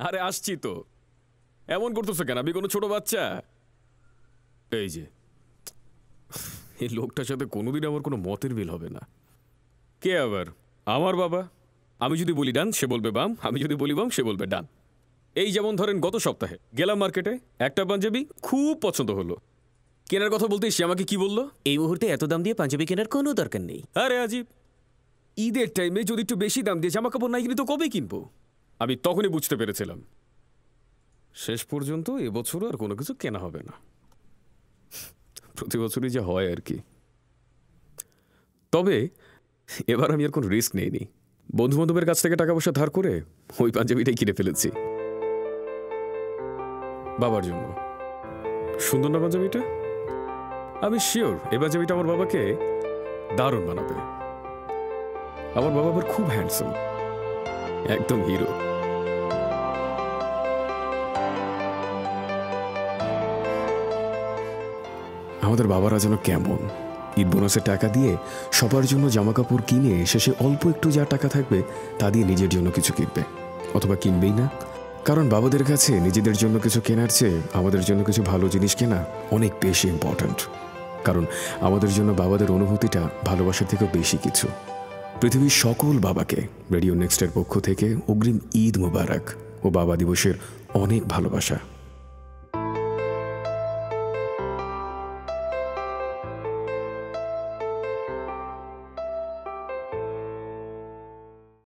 আরে আসছি তো। এমন করতেছো কেন? আমি কোনো ছোট বাচ্চা? এই যে। এই লোকটার সাথে কোনোদিন আমার কোনো মতের মিল হবে না। কে আবার? আমার বাবা? আমি যদি বলি ডান সে বলবে বাম। আমি যদি বলি বাম সে বলবে ডান। এই যেমন ধরেন গত সপ্তাহে গেলাম মার্কেটে একটা পাঞ্জাবি খুব পছন্দ হলো। কেনার কথা বলতে সে আমাকে কি বলল? এই মুহূর্তে এত দাম দিয়ে পাঞ্জাবি কেনার কোনো দরকার নেই। আরে আজিব ঈদের টাইমে যদি একটু বেশি দাম দিয়ে জামা কাপড় নাই কিনে তো কবে কিনবো? আমি তখনই বুঝতে পেরেছিলাম। শেষ পর্যন্ত এবছরও আর কোনো কিছু কেনা হবে না। প্রতি বছরই যা হয় আর কি। তবে এবার আমি আর কোনো রিস্ক নেইনি। বন্ধু বান্ধবের কাছ থেকে টাকা পয়সা ধার করে ওই পাঞ্জাবিটাই কিনে ফেলেছি। বাবার জন্য। সুন্দর না পাঞ্জাবিটা? আমি শিওর এই পাঞ্জাবিটা আমার বাবাকে দারুণ বানাবে। আমার বাবা আবার খুব হ্যান্ডসাম একদম হিরো আমাদের বাবারা যেন কেমন। ঈদ বোনাসের টাকা দিয়ে সবার জন্য জামা কাপড় কিনে শেষে অল্প একটু যা টাকা থাকবে, তা দিয়ে নিজের জন্য কিছু কিনবে। অথবা কিনবেই না। কারণ বাবাদের কাছে নিজেদের জন্য কিছু কেনার চেয়ে আমাদের জন্য কিছু ভালো জিনিস কেনা অনেক বেশি ইম্পর্ট্যান্ট কারণ আমাদের জন্য বাবাদের অনুভূতিটা ভালোবাসার থেকেও বেশি কিছু। পৃথিবীর সকল বাবাকে রেডিও নেক্সটের পক্ষ থেকে অগ্রিম ঈদ মোবারক ও বাবা দিবসের অনেক ভালোবাসা।